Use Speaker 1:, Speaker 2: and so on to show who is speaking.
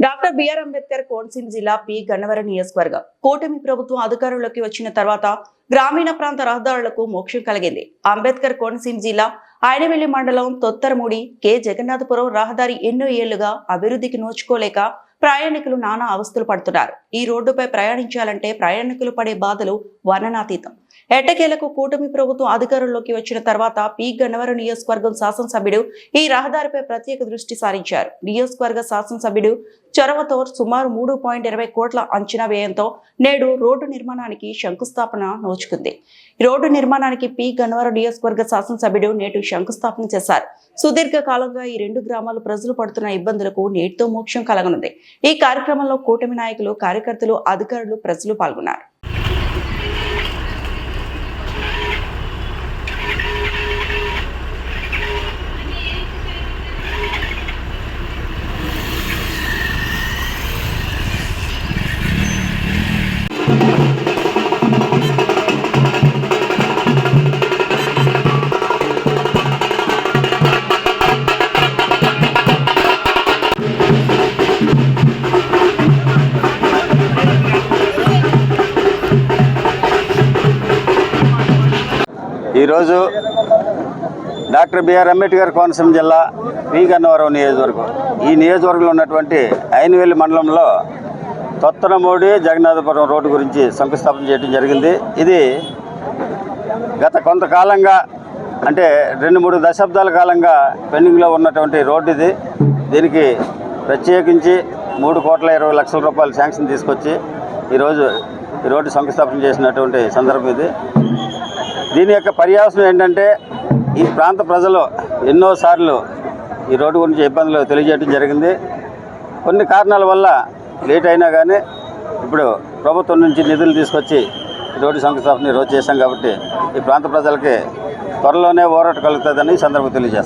Speaker 1: Doctor BR Ambedkar Konaseema జిల్లా P Gannavaram నియోజకవర్గం. కూటమి ప్రభుత్వం అధికారంలోకి వచ్చిన తర్వాత గ్రామీణ ప్రాంత రహదారులకు మోక్షం కలిగింది. అంబేద్కర్ కోనసీమ జిల్లా ఆయనవెల్లి మండలం తొత్తరముడి కె. జగన్నాథపురం రహదారి ఎన్నో ఏళ్ళుగా అభివృద్ధికి నోచుకోలేక ప్రయాణికులు నానా అవస్థలు పడుతున్నారు. ఈ రోడ్డుపై ప్రయాణించాలంటే ప్రయాణికులు పడే బాధలు వర్ణనాతీతం. ఎట్టకేలకు కూటమి ప్రభుత్వం అధికారంలోకి వచ్చిన తర్వాత పి. గన్నవరం నియోజకవర్గం శాసనసభ్యుడు ఈ రహదారిపై ప్రత్యేక దృష్టి సారించారు. నియోజకవర్గ శాసనసభ్యుడు చొరవతో సుమారు మూడు పాయింట్ ఇరవై కోట్ల అంచనా వ్యయంతో నేడు రోడ్డు నిర్మాణానికి శంకుస్థాపన నోచుకుంది. రోడ్డు నిర్మాణానికి పి. గన్నవరం నియోజకవర్గ శాసనసభ్యుడు నేడు శంకుస్థాపన చేశారు. సుదీర్ఘ కాలంగా ఈ రెండు గ్రామాల ప్రజలు పడుతున్న ఇబ్బందులకు నేటితో మోక్షం కలగనుంది. ఈ కార్యక్రమంలో కూటమి నాయకులు కార్యకర్తలు అధికారులు ప్రజలు పాల్గొన్నారు.
Speaker 2: ఈరోజు డాక్టర్ బిఆర్ అంబేద్కర్ కోనసీమ జిల్లా పి గన్నవరం నియోజకవర్గం. ఈ నియోజకవర్గంలో ఉన్నటువంటి ఐనవేలి మండలంలో తొత్తనమూడి జగన్నాథపురం రోడ్డు గురించి శంకుస్థాపన చేయడం జరిగింది. ఇది గత కొంతకాలంగా అంటే రెండు మూడు దశాబ్దాల కాలంగా పెండింగ్లో ఉన్నటువంటి రోడ్డు ఇది. దీనికి ప్రత్యేకించి మూడు కోట్ల ఇరవై లక్షల రూపాయలు శాంక్షన్ తీసుకొచ్చి ఈరోజు ఈ రోడ్డు శంకుస్థాపన చేసినటువంటి సందర్భం ఇది. దీని యొక్క పర్యావసనం ఏంటంటే ఈ ప్రాంత ప్రజలు ఎన్నోసార్లు ఈ రోడ్డు గురించి ఇబ్బందులు తెలియజేయడం జరిగింది. కొన్ని కారణాల వల్ల లేట్ అయినా కానీ ఇప్పుడు ప్రభుత్వం నుంచి నిధులు తీసుకొచ్చి రోడ్డు శంకుస్థాపన ఈరోజు రోజు చేశాం కాబట్టి ఈ ప్రాంత ప్రజలకి త్వరలోనే ఓరట కలుగుతుందని సందర్భం తెలియజేస్తాం.